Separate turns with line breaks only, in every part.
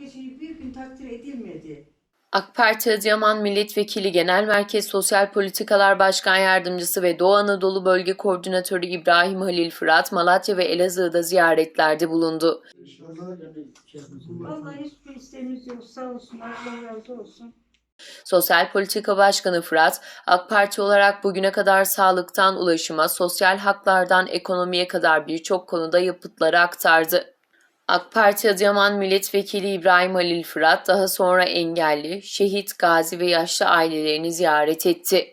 hiçbir şey bir gün takdir edilmedi.
AK Parti Adıyaman Milletvekili Genel Merkez Sosyal Politikalar Başkan Yardımcısı ve Doğu Anadolu Bölge Koordinatörü İbrahim Halil Fırat, Malatya ve Elazığ'da ziyaretlerde bulundu.
Vallahi hiçbir isteğimiz yok. Sağ olsun. Allah razı olsun.
Sosyal Politika Başkanı Fırat, AK Parti olarak bugüne kadar sağlıktan ulaşıma, sosyal haklardan ekonomiye kadar birçok konuda yapıtları aktardı. AK Parti Adıyaman Milletvekili İbrahim Halil Fırat daha sonra engelli, şehit, gazi ve yaşlı ailelerini ziyaret etti.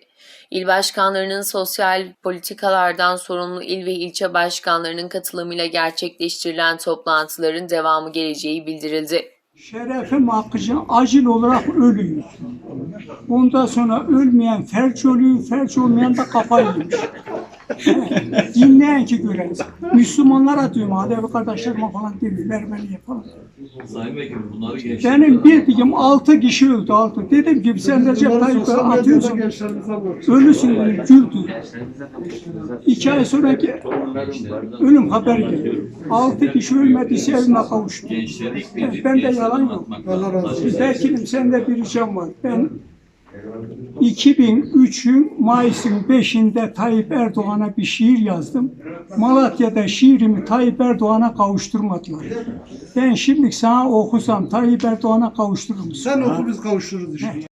İl başkanlarının sosyal politikalardan sorumlu il ve ilçe başkanlarının katılımıyla gerçekleştirilen toplantıların devamı geleceği bildirildi.
Şerefim Hakkı'cı acil olarak ölüyüz. Ondan sonra ölmeyen felç oluyor, felç olmayan da kafayı yemiş. Dinleyen ki gören. Müslümanlara diyorum, Alevi kardeşlerime falan değil, Ermeniye falan.
Sayın Vekilim bunları gençler
Benim bildiğim altı kişi öldü, altı. Dedim ki sen Recep Tayyip'e atıyorsun, ölüsün dedim, güldü. İki ay sonra ki ölüm haberi geldi. Altı kişi ölmediyse evime kavuştu. ben de yalan yok.
Olsun.
Vekilim sende bir ricam var. Ben 2003'ün Mayıs'ın 5'inde Tayyip Erdoğan'a bir şiir yazdım. Malatya'da şiirimi Tayyip Erdoğan'a kavuşturmadılar. Ben şimdi sana okusam Tayyip Erdoğan'a kavuşturur musun?
Sen oku biz kavuştururuz işte.